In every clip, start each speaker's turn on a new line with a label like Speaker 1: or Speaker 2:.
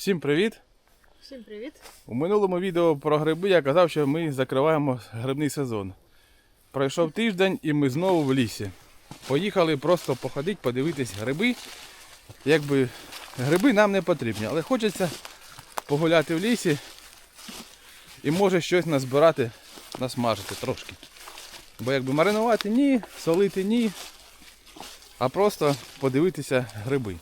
Speaker 1: Всім привіт!
Speaker 2: Всім привіт!
Speaker 1: У минулому відео про гриби я казав, що ми закриваємо грибний сезон. Пройшов тиждень і ми знову в лісі. Поїхали просто походити, подивитись гриби. Якби гриби нам не потрібні, але хочеться погуляти в лісі і може щось назбирати, насмажити трошки. Бо якби маринувати ні, солити ні, а просто подивитися гриби.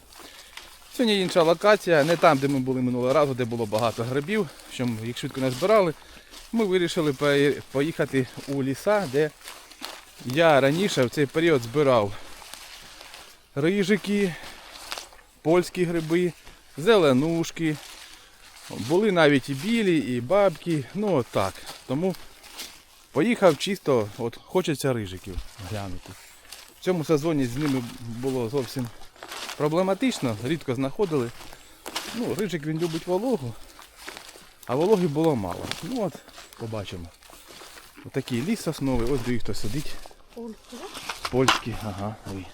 Speaker 1: Сьогодні інша локація, не там, де ми були минулого разу, де було багато грибів, що ми їх швидко не збирали. Ми вирішили поїхати у ліса, де я раніше в цей період збирав рижики, польські гриби, зеленушки. Були навіть і білі, і бабки. Ну так. Тому поїхав чисто, от хочеться рижиків глянути. В цьому сезоні з ними було зовсім проблематично, рідко знаходили. Ну, рижик він любить вологу, а вологи було мало. Ну от, побачимо. Отакий ліс сосновий, ось де хто сидить. Польський, ага, ой.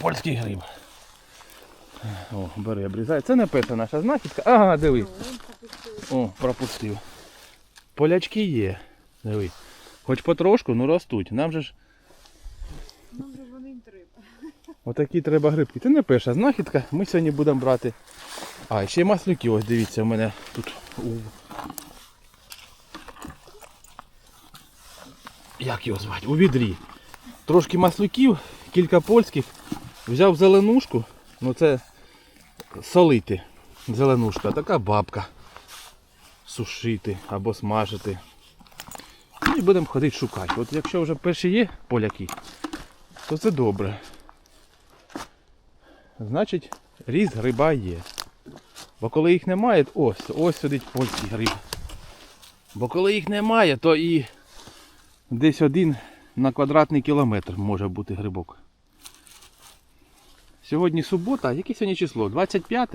Speaker 1: Польський гриб. О, бери, обрізай. Це не перша наша знахідка. Ага, диви. О, пропустив. Полячки є. Диви. Хоч потрошку, ну ростуть. Нам же ж
Speaker 2: Нам же ж вони їм треба.
Speaker 1: Отакі треба грибки. Це не перша знахідка. Ми сьогодні будемо брати. А, ще й маслюки, ось дивіться, у мене тут у. Як його звати? У відрі. Трошки маслюків, кілька польських. Взяв зеленушку. Ну це солити. Зеленушка, така бабка. Сушити або смажити. Ну, І будемо ходити шукати. От якщо вже перші є поляки, то це добре. Значить, різ гриба є. Бо коли їх немає, ось, ось сидить польський гриб. Бо коли їх немає, то і десь один на квадратний кілометр може бути грибок. Сьогодні субота, яке сьогодні число? 25?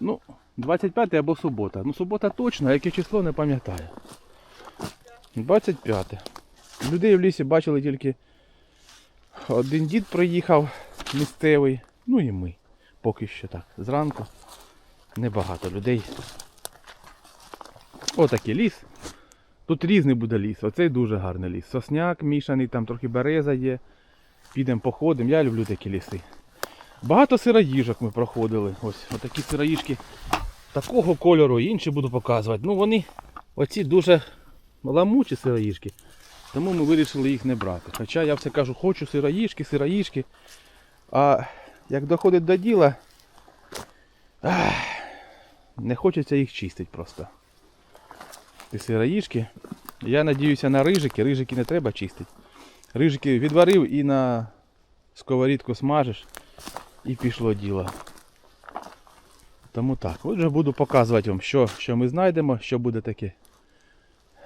Speaker 1: Ну, 25 або субота. Ну субота точно, яке число не пам'ятаю. 25. Людей в лісі бачили тільки один дід приїхав місцевий, ну і ми. Поки що так. Зранку небагато людей. Отакий ліс. Тут різний буде ліс. Оцей дуже гарний ліс. Сосняк мішаний, там трохи береза є. Підемо походимо. Я люблю такі ліси. Багато сироїжок ми проходили. Ось отакі сироїжки такого кольору, інші буду показувати. Ну вони оці дуже ламучі сироїжки. Тому ми вирішили їх не брати. Хоча я все кажу, хочу сироїжки, сироїжки. А як доходить до діла, не хочеться їх чистити просто. Ті сироїжки. Я надіюся на рижики. Рижики не треба чистити. Рижики відварив і на сковорідку смажеш і пішло діло. Тому так. Отже буду показувати вам, що, що ми знайдемо, що буде таке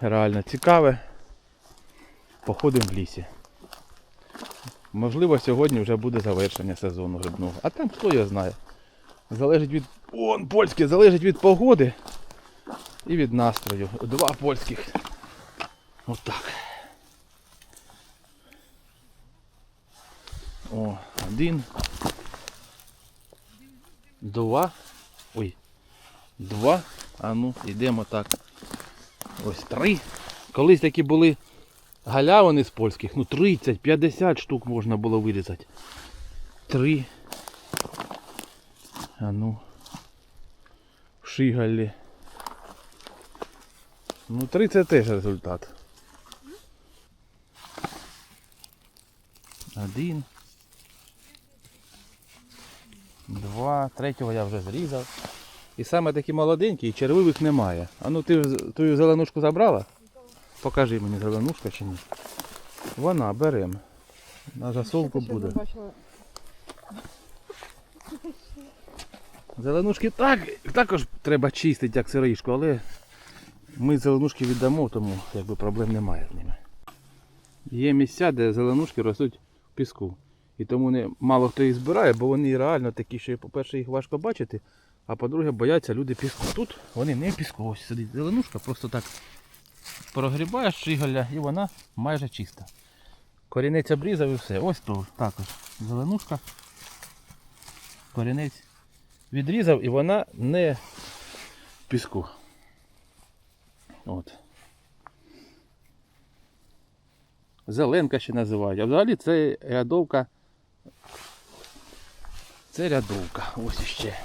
Speaker 1: реально цікаве походимо в лісі. Можливо, сьогодні вже буде завершення сезону грибного. А там хто його знає. Залежить від. Он польське, залежить від погоди і від настрою. Два польських. Отак. О, один. Два. Ой. Два. А ну, йдемо так. Ось три. Колись такі були галявини з польських, ну 30-50 штук можна було вирізати. Три. А ну. Шигалі. Ну, три це теж результат. Один. Два. Третього я вже зрізав. І саме такі молоденькі, і червивих немає. А ну ти ту зеленушку забрала? Покажи мені зеленушка чи ні. Вона, беремо. На засолку буде. Зеленушки так, також треба чистити, як сироїшку, але ми зеленушки віддамо, тому якби проблем немає з ними. Є місця, де зеленушки ростуть в піску. І тому не, мало хто їх збирає, бо вони реально такі, що по-перше, їх важко бачити, а по-друге, бояться люди піску. Тут вони не піску. Ось сидить зеленушка, просто так прогрібаєш шиголя і вона майже чиста. Корінець обрізав і все. Ось тут також зеленушка. Корінець відрізав і вона не в піску. От. Зеленка ще називають. А взагалі це рядовка. Це рядовка. Ось іще.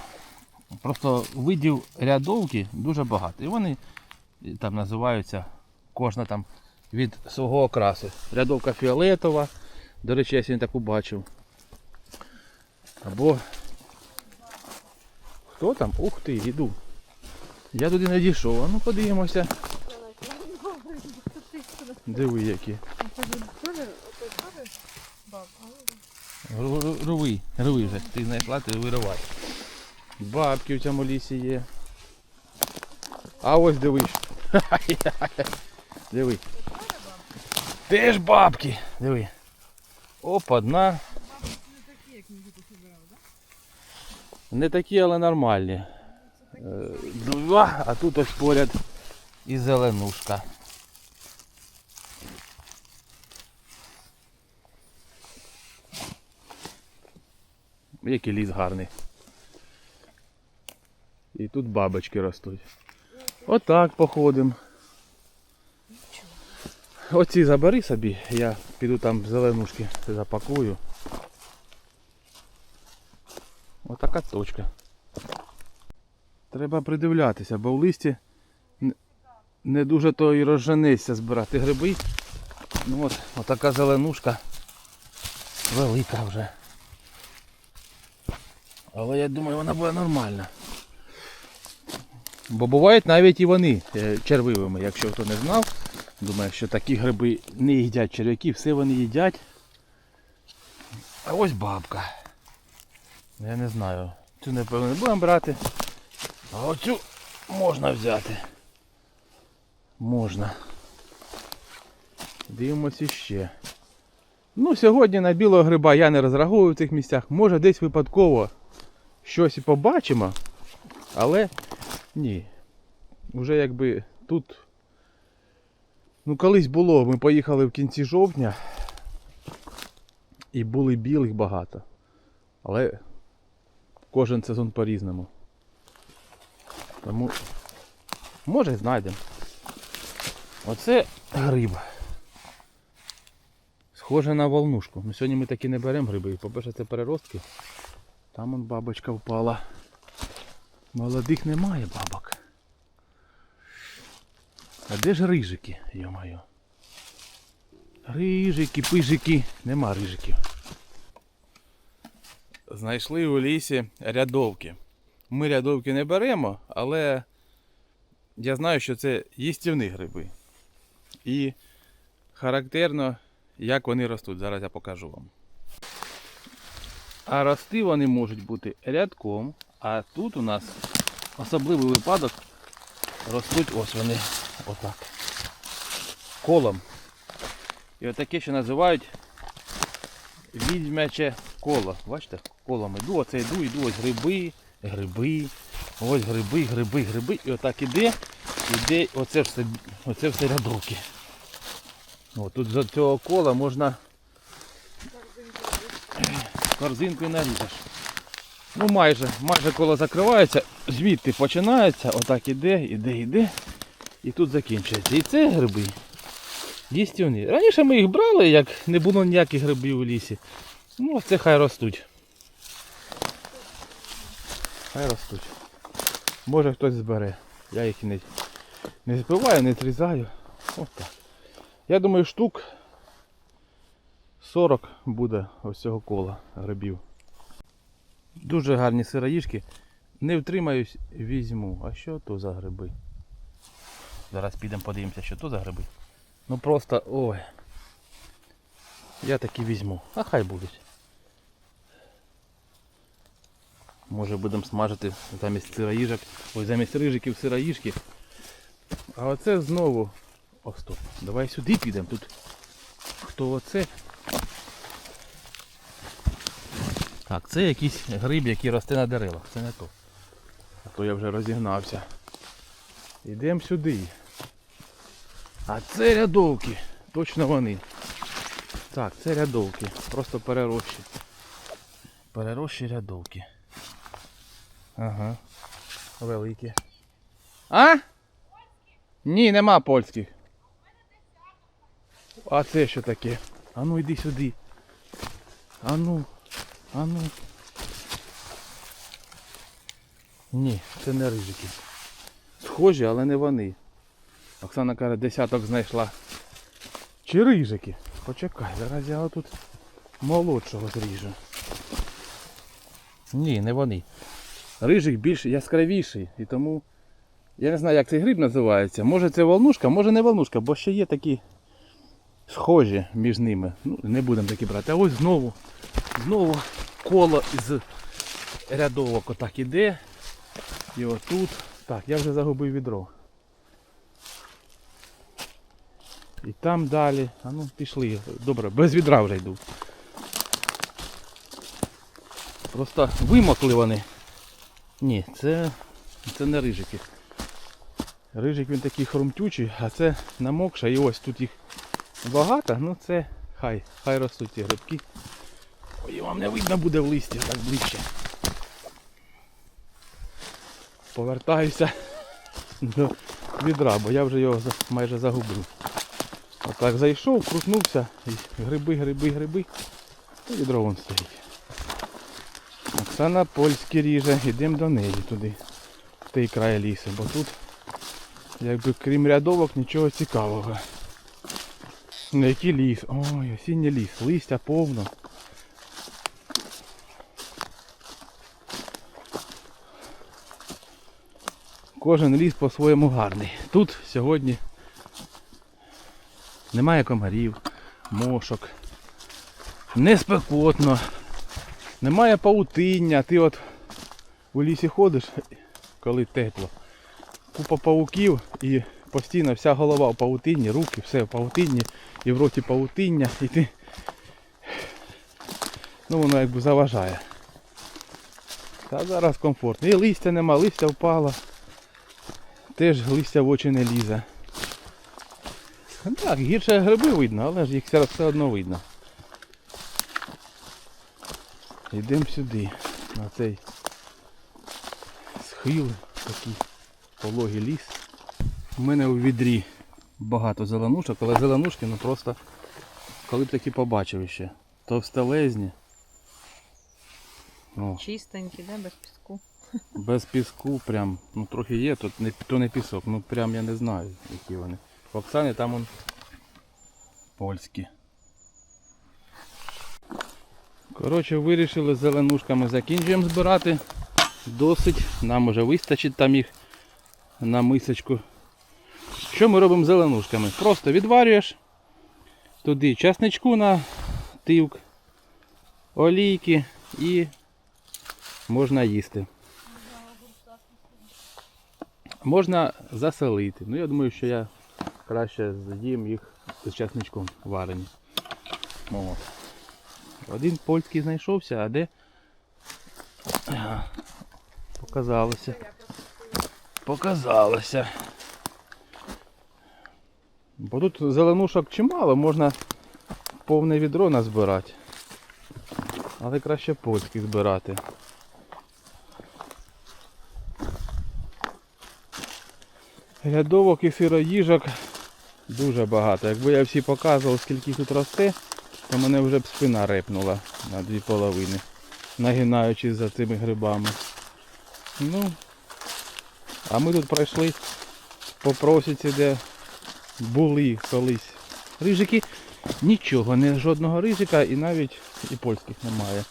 Speaker 1: Просто видів рядовки дуже багато. І вони там називаються кожна там від свого окрасу. Рядовка фіолетова. До речі, я сьогодні таку бачив. Або. Хто там? Ух ти, іду. Я туди не дійшов. А ну подивимося. Диви які. Руви, руви вже. Ти знайшла, ти виривай. Бабки в цьому лісі є. А ось дивись. Диви. Теж бабки. Диви. Оп, одна. Не такі, але нормальні. Е, Два, а тут ось поряд і зеленушка. Який ліс гарний. І тут бабочки ростуть. Отак походимо. Оці забери собі, я піду там зеленушки запакую. Отака точка. Треба придивлятися, бо в листі не- дуже то і розженешся збирати гриби. Ну от, отака зеленушка велика вже. Але я думаю, вона буде нормальна. Бо бувають навіть і вони е, червивими, якщо хто не знав. Думаю, що такі гриби не їдять черв'яки, все вони їдять. А ось бабка. Я не знаю. Цю напевно не будемо брати. А оцю можна взяти. Можна. Дивимося ще. Ну, сьогодні на білого гриба я не розраховую в цих місцях. Може десь випадково щось і побачимо. Але ні. Уже якби тут. Ну, колись було, ми поїхали в кінці жовтня. І були білих багато. Але кожен сезон по-різному. Тому може знайдемо. Оце гриб. Схоже на волнушку. Ну, сьогодні ми таки не беремо гриби. По-перше, це переростки. Там он бабочка впала. Молодих немає бабок. А де ж рижики, йо-моє? Рижики, пижики. Нема рижиків. Знайшли у лісі рядовки. Ми рядовки не беремо, але я знаю, що це їстівні гриби. І характерно, як вони ростуть. Зараз я покажу вам. А рости вони можуть бути рядком, а тут у нас особливий випадок ростуть ось вони отак. Колом. І отаке ще називають відьмяче коло. Бачите, колом іду, оце йду, йду, ось гриби, гриби, ось гриби, гриби, гриби. І отак іде, іде оце все, оце все рядовки. О, тут з цього кола можна корзинкою наріжеш. Ну майже, майже коло закривається, звідти починається, отак іде, іде, іде. І тут закінчується. І це гриби. Їстівні. Раніше ми їх брали, як не було ніяких грибів у лісі. Ну, це хай ростуть. Хай ростуть. Може хтось збере. Я їх не, не збиваю, не зрізаю. Ось так. Я думаю, штук 40 буде ось цього кола грибів. Дуже гарні сироїшки. Не втримаюсь, візьму. А що то за гриби? Зараз підемо подивимося, що то за гриби. Ну просто ой. Я такі візьму. А хай будуть. Може будемо смажити замість сироїжок. Ой, замість рижиків сироїжки. А оце знову. О, стоп. Давай сюди підемо. Тут хто оце? Так, це якийсь гриб, який росте на деревах. Це не то. А то я вже розігнався. Йдемо сюди. А це рядовки. Точно вони. Так, це рядовки. Просто перерощі. Перерощі рядовки. Ага. Великі. А? Ні, нема польських. А це що таке? А ну йди сюди. А ну. А ну. Ні, це не рижики. Схожі, але не вони. Оксана каже, десяток знайшла. Чи рижики? Почекай, зараз я отут молодшого зріжу. Ні, не вони. Рижик більш яскравіший. І тому я не знаю, як цей гриб називається. Може це волнушка, може не волнушка, бо ще є такі схожі між ними. Ну, не будемо такі брати. А ось знову, знову коло з рядовок отак іде. І отут. Так, я вже загубив відро. І там далі. А ну пішли. Добре, без відра вже йду. Просто вимокли вони. Ні, це, це не рижики. Рижик він такий хрумтючий, а це намокше. І ось тут їх багато, ну це хай, хай ростуть ці грибки. Ой, вам не видно буде в листі так ближче. Повертаюся до відра, бо я вже його майже загубив. Отак зайшов, крутнувся, і гриби, гриби, гриби. І відро вон стоїть. Оксана польські ріже, йдемо до неї туди, в той край лісу, бо тут, якби крім рядовок, нічого цікавого. Ну який ліс? Ой, осінній ліс, листя повно. Кожен ліс по-своєму гарний. Тут сьогодні немає комарів, мошок, не спекотно, немає паутиння. Ти от у лісі ходиш, коли тепло. Купа пауків і постійно вся голова в паутинні, руки, все в паутинні і в роті паутиння, і ти. Ну воно якби заважає. Та зараз комфортно. І листя нема, листя впало. Теж листя в очі не лізе. Так, гірше гриби видно, але ж їх все, одно видно. Йдемо сюди, на цей схил, такий пологий ліс. У мене у відрі багато зеленушок, але зеленушки ну просто коли б такі побачив ще. Товстелезні. О,
Speaker 2: Чистенькі, да, без піску.
Speaker 1: Без піску прям, ну трохи є, тут не, то не пісок, ну прям я не знаю, які вони. В Оксані там он польські. Коротше, вирішили зеленушками закінчуємо збирати. Досить. Нам уже вистачить там їх на мисочку. Що ми робимо зеленушками? Просто відварюєш туди часничку на тивк, олійки і можна їсти. Можна заселити. Ну я думаю, що я краще з'їм їх з часничком варені. От. Один польський знайшовся, а де показалося. Показалося. Бо тут зеленушок чимало, можна повне відро назбирати. Але краще польських збирати. Рядовок і сироїжок дуже багато. Якби я всі показував, скільки тут росте, то мене вже б спина репнула на дві половини, нагинаючись за цими грибами. Ну, а ми тут пройшли по просіці, де були колись рижики. Нічого, не жодного рижика і навіть і польських немає.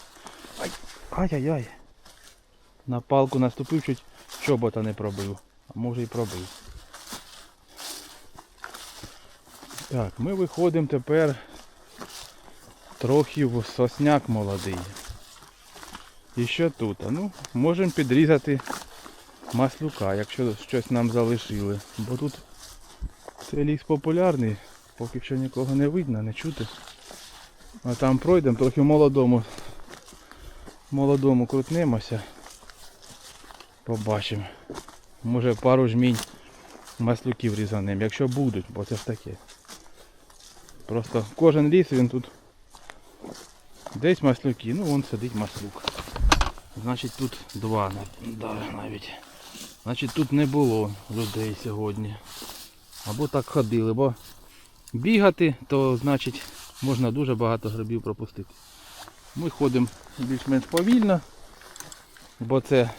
Speaker 1: Ай, Ай-яй-яй. На палку наступив, чуть чобота не пробив. А може і пробив. Так, ми виходимо тепер трохи в сосняк молодий. І що тут? Ну, можемо підрізати маслюка, якщо щось нам залишили. Бо тут цей ліс популярний, поки що нікого не видно, не чути. А там пройдемо, трохи молодому. Молодому крутнемося. Побачимо. Може пару жмінь маслюків різанемо, якщо будуть, бо це ж таке. Просто кожен ліс він тут десь маслюки, ну вон сидить маслюк. Значить тут два навіть. Значить тут не було людей сьогодні. Або так ходили, бо бігати, то значить можна дуже багато грибів пропустити. Ми ходимо більш-менш повільно, бо це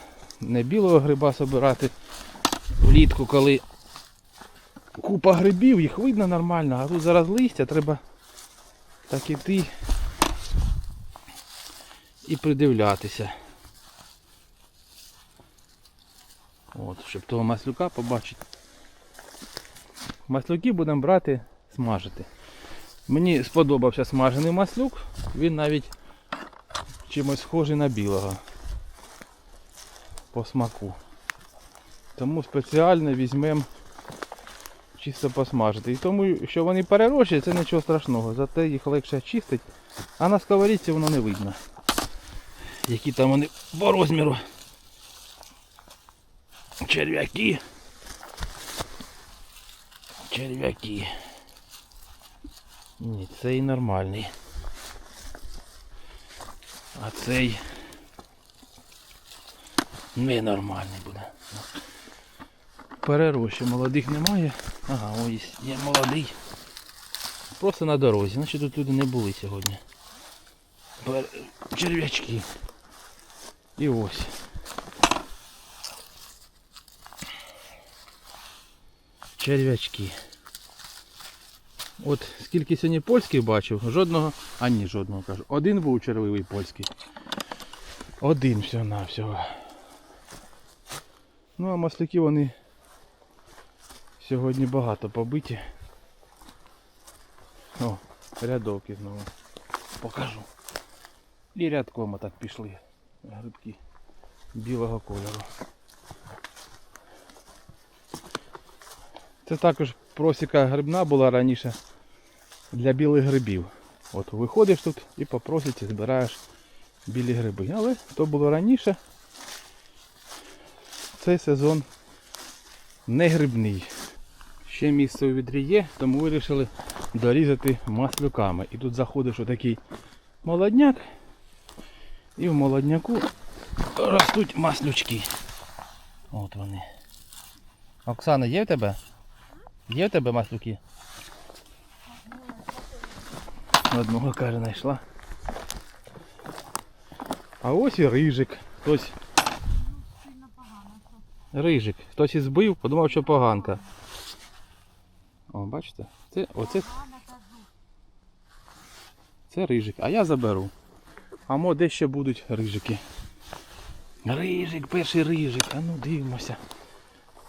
Speaker 1: не білого гриба собирати влітку, коли купа грибів, їх видно нормально, а тут зараз листя, треба так іти і придивлятися. От, щоб того маслюка побачити. Маслюки будемо брати, смажити. Мені сподобався смажений маслюк, він навіть чимось схожий на білого по смаку. Тому спеціально візьмемо чисто посмажити. І тому, що вони перерощі, це нічого страшного, зате їх легше чистить, а на сковорідці воно не видно. Які там вони по розміру. Черв'яки. Черв'яки. Ні, цей нормальний. А цей ненормальний буде. Перерощу молодих немає. Ага, ось є молодий. Просто на дорозі. Значить тут люди не були сьогодні. Пер... Черв'ячки. І ось. Черв'ячки. От скільки сьогодні польських бачив, жодного, а ні, жодного кажу. Один був червивий польський. Один всього на всього. Ну а масляки вони сьогодні багато побиті. О, рядовки знову. Покажу. І рядком так пішли. Грибки білого кольору. Це також просіка грибна була раніше для білих грибів. От виходиш тут і по просіці збираєш білі гриби. Але то було раніше. Цей сезон не грибний. Ще місце у відрі є, тому вирішили дорізати маслюками. І тут заходиш у такий молодняк. І в молодняку ростуть маслючки. От вони. Оксана, є в тебе? Є в тебе маслюки? Одного каже, знайшла. А ось і рижик. Хтось. Рижик. Хтось із збив, подумав, що поганка. О, бачите? Це, оце, це рижик. А я заберу. А мо де ще будуть рижики. Рижик, перший рижик. А ну дивимося.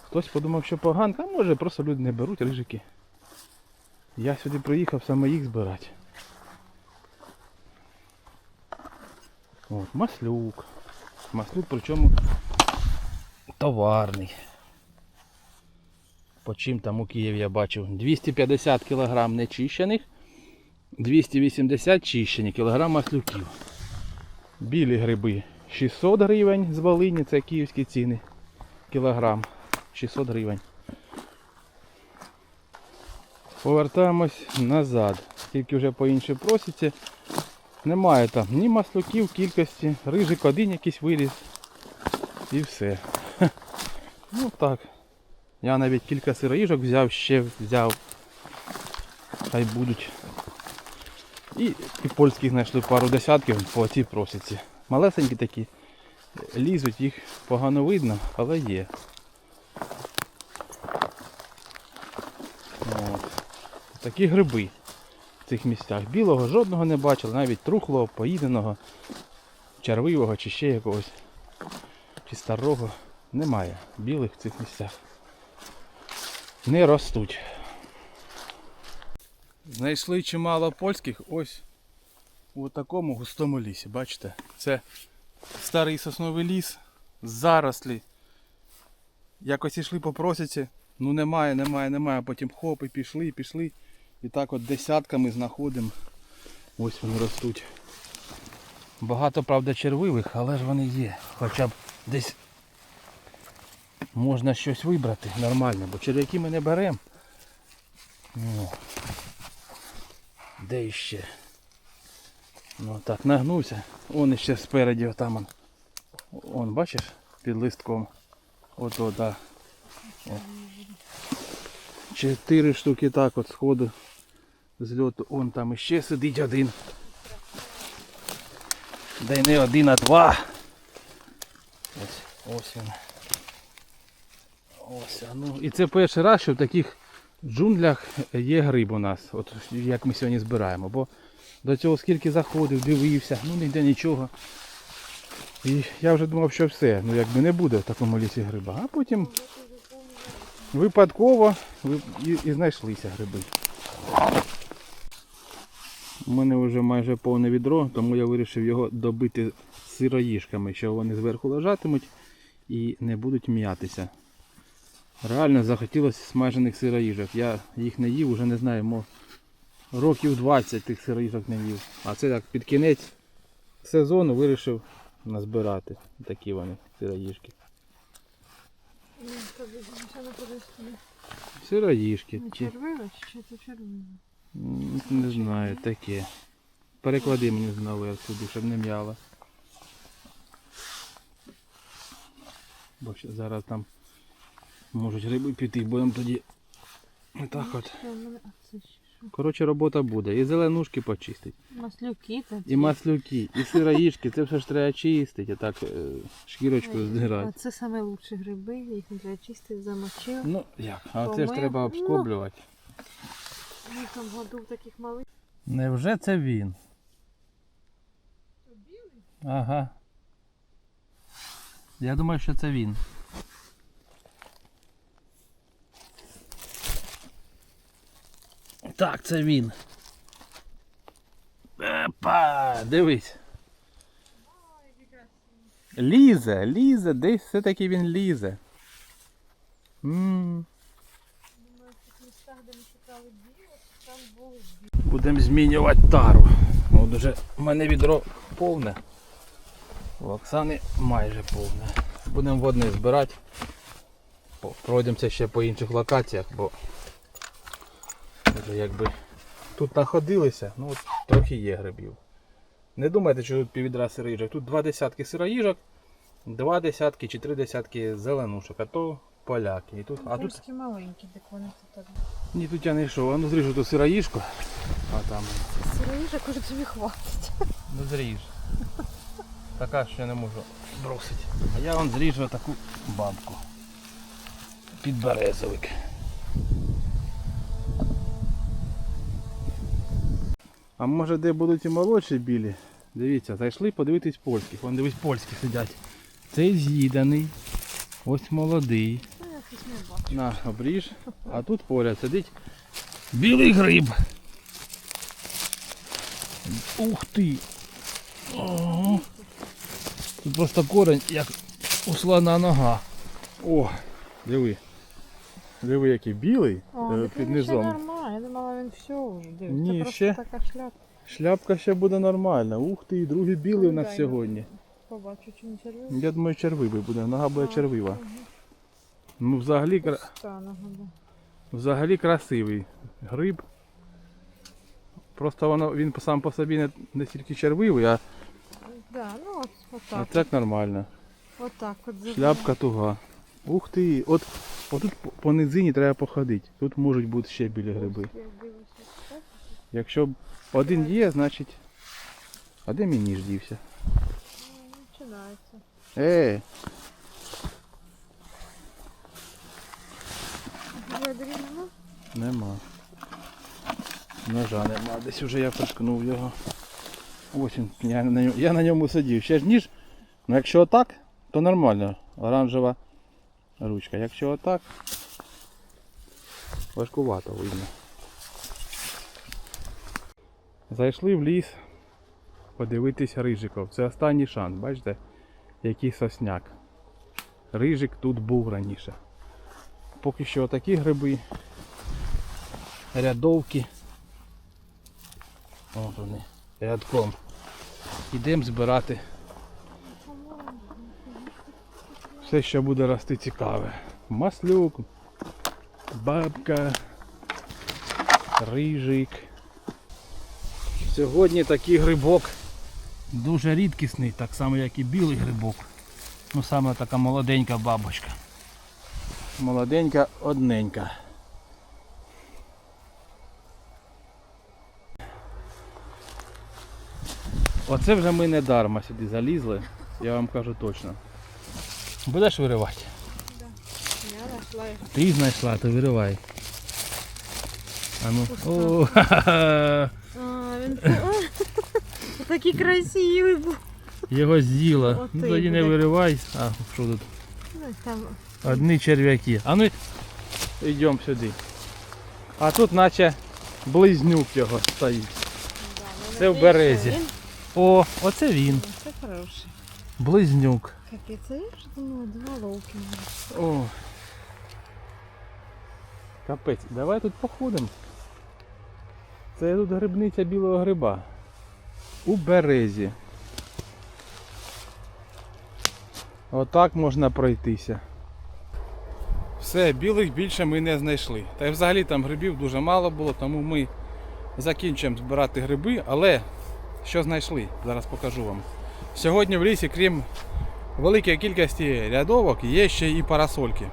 Speaker 1: Хтось подумав, що поганка, а може просто люди не беруть рижики. Я сюди приїхав саме їх збирати. От, маслюк. Маслюк причому товарний. По чим там у Києві я бачив? 250 кг нечищених, 280 чищені кг маслюків. Білі гриби 600 гривень з Волині, це київські ціни. Кілограм 600 гривень. Повертаємось назад. Тільки вже по іншій просіці. Немає там ні маслюків кількості, рижик один якийсь виріс. І все. Ну так. Я навіть кілька сироїжок взяв, ще взяв. Хай будуть. І, і польських знайшли пару десятків по цій просіці. Малесенькі такі. Лізуть, їх погано видно, але є. От. Такі гриби в цих місцях. Білого жодного не бачили, навіть трухлого, поїденого, червивого чи ще якогось. Чи старого. Немає білих в цих місцях. Не ростуть. Знайшли чимало польських ось у такому густому лісі. Бачите? Це старий сосновий ліс, зарослі. Якось йшли по просіці, ну немає, немає, немає. Потім хоп і пішли, і пішли. І так от десятками знаходимо. Ось вони ростуть. Багато, правда, червивих, але ж вони є. Хоча б десь можна щось вибрати нормально, бо черв'яки ми не беремо. Ну, де іще? Ну так, нагнувся. Он іще спереді отам. он. Он, бачиш, під листком. Ото, да. О. Чотири штуки так от сходу з льоту. Он там іще сидить один. Да й не один, а два. Ось, ось він. Ось, ну. І це перший раз, що в таких джунглях є гриб у нас, от як ми сьогодні збираємо. Бо до цього скільки заходив, дивився, ну ніде нічого. І я вже думав, що все, ну якби не буде в такому лісі гриба. А потім випадково і, і знайшлися гриби. У мене вже майже повне відро, тому я вирішив його добити сироїжками, що вони зверху лежатимуть і не будуть м'ятися. Реально захотілося смажених сироїжок. Я їх не їв, вже не знаю, мов років 20 тих сироїжок не їв. А це так під кінець сезону вирішив назбирати. Такі вони сироїжки. Сироїжки.
Speaker 2: Червиве чи це червиве?
Speaker 1: не знаю, таке. Переклади мені знову сюди, щоб не м'яло. Бо зараз там можуть риби піти, будемо тоді. Так от.
Speaker 2: А це?
Speaker 1: Коротше, робота буде. І зеленушки почистить,
Speaker 2: Маслюки та
Speaker 1: і маслюки, і сироїжки. Це все ж треба чистити, так е, шкірочку
Speaker 2: А це саме лучші гриби, їх не треба чистити, замочив.
Speaker 1: Ну як, а це ж треба
Speaker 2: Ну.
Speaker 1: обскоблювати.
Speaker 2: Ми там году таких малих.
Speaker 1: Невже це він? Ага. Я думаю, що це він. Так, це він. Епа, дивись. Лізе, лізе, десь все-таки він лізе. Будемо змінювати тару. От уже в мене відро повне. У Оксани майже повне. Будемо водне збирати. Пройдемося ще по інших локаціях, бо вже якби тут находилися, ну от трохи є грибів. Не думайте, що тут піввідра сироїжок. Тут два десятки сироїжок, два десятки чи три десятки зеленушок, а то поляки. І тут, а тут
Speaker 2: маленькі, так вони тут
Speaker 1: ні, тут я не йшов. А ну зріжу ту сироїжку. А там.
Speaker 2: Сироїжок уже тобі хватить.
Speaker 1: Ну зріж. Така що не можу бросити. А я вам зріжу таку бабку. Підберезовик. А може де будуть і молодші білі? Дивіться, зайшли подивитись польських. Вон дивись польські сидять. Цей з'їданий. Ось молодий. На, обріж. А тут поряд сидить білий гриб. Ух ти! Ого. Тут просто корень, як у слона нога. О, диви. Диви, який білий
Speaker 2: О,
Speaker 1: е, під низом.
Speaker 2: Він все вже. Дивись,
Speaker 1: Ні,
Speaker 2: це просто
Speaker 1: ще.
Speaker 2: така шляпа.
Speaker 1: Шляпка ще буде нормальна. Ух ти, другий білий у нас сьогодні.
Speaker 2: Побачу, чи не червивий.
Speaker 1: Я думаю, червивий буде, нога буде
Speaker 2: А,
Speaker 1: червива.
Speaker 2: ага.
Speaker 1: Ну, взагалі, кра-
Speaker 2: нога, да.
Speaker 1: взагалі красивий гриб. Просто воно, він сам по собі не, не тільки червивий, а,
Speaker 2: Да, ну от,
Speaker 1: а так нормально.
Speaker 2: Отак от. забрала.
Speaker 1: Шляпка туга. Ух ти! От, отут по- по низині треба походити. Тут можуть бути ще білі гриби.
Speaker 2: Так?
Speaker 1: Якщо один є, значить. А де мій ніж дівся?
Speaker 2: Ну, Починається.
Speaker 1: Е,
Speaker 2: нема?
Speaker 1: нема. Ножа нема. Десь уже я проткнув його. Ось він. Я на ньому, я на ньому сидів. Ще ж ніж. Ну якщо отак, то нормально. Оранжева ручка. Якщо отак, важкувато видно. Зайшли в ліс подивитись рижиков. Це останній шанс, бачите, який сосняк. Рижик тут був раніше. Поки що такі гриби, рядовки. От вони, рядком. Ідемо збирати все, що буде рости цікаве. Маслюк, бабка, рижик. Сьогодні такий грибок дуже рідкісний, так само як і білий грибок. Ну саме така молоденька бабочка. Молоденька, одненька. Оце вже ми не дарма сюди залізли, я вам кажу точно. Будеш виривати?
Speaker 2: Я знайшла їх.
Speaker 1: Ти знайшла, то виривай. А ну. О,
Speaker 2: А, він такий красивий був.
Speaker 1: його з'їла. Ну тоді не виривай. А, що тут?
Speaker 2: Ну,
Speaker 1: Одні черв'яки. А ну йдемо сюди. А тут наче близнюк його стоїть.
Speaker 2: да, ну,
Speaker 1: Це в березі. О, оце він.
Speaker 2: Це хороший.
Speaker 1: Близнюк.
Speaker 2: Капець, а я ж думала, два ловки.
Speaker 1: О. Капець, давай тут походимо. Це тут грибниця білого гриба. У березі. Отак можна пройтися. Все, білих більше ми не знайшли. Та й взагалі там грибів дуже мало було, тому ми закінчуємо збирати гриби, але що знайшли? Зараз покажу вам. Сьогодні в лісі, крім великої кількості рядовок, є ще і парасольки.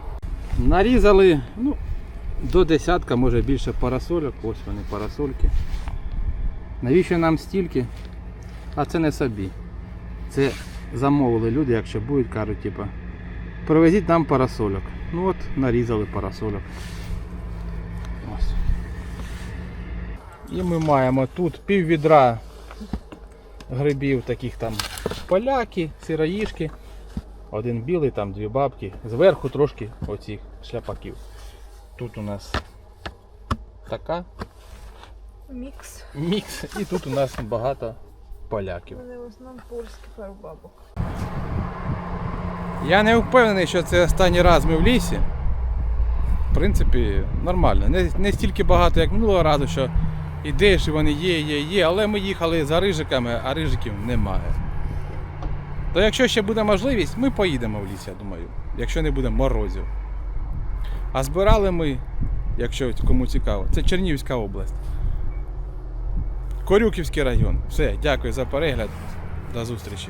Speaker 1: Нарізали ну, до десятка, може більше парасольок. Ось вони парасольки. Навіщо нам стільки? А це не собі. Це замовили люди, якщо будуть, кажуть, типа, привезіть нам парасольок. Ну от, нарізали парасольок. Ось. І ми маємо тут пів відра грибів, таких там поляки, сироїшки. Один білий, там дві бабки. Зверху трошки оцих шляпаків. Тут у нас така
Speaker 2: Мікс.
Speaker 1: мікс, і тут у нас багато поляків.
Speaker 2: Вони в основному польські пару бабок.
Speaker 1: Я не впевнений, що це останній раз ми в лісі. В принципі, нормально. Не, не стільки багато, як минулого разу, що ідеш, і вони є, є, є, але ми їхали за рижиками, а рижиків немає. То якщо ще буде можливість, ми поїдемо в ліс, я думаю, якщо не буде морозів. А збирали ми, якщо кому цікаво, це Чернігівська область. Корюківський район. Все, дякую за перегляд. До зустрічі.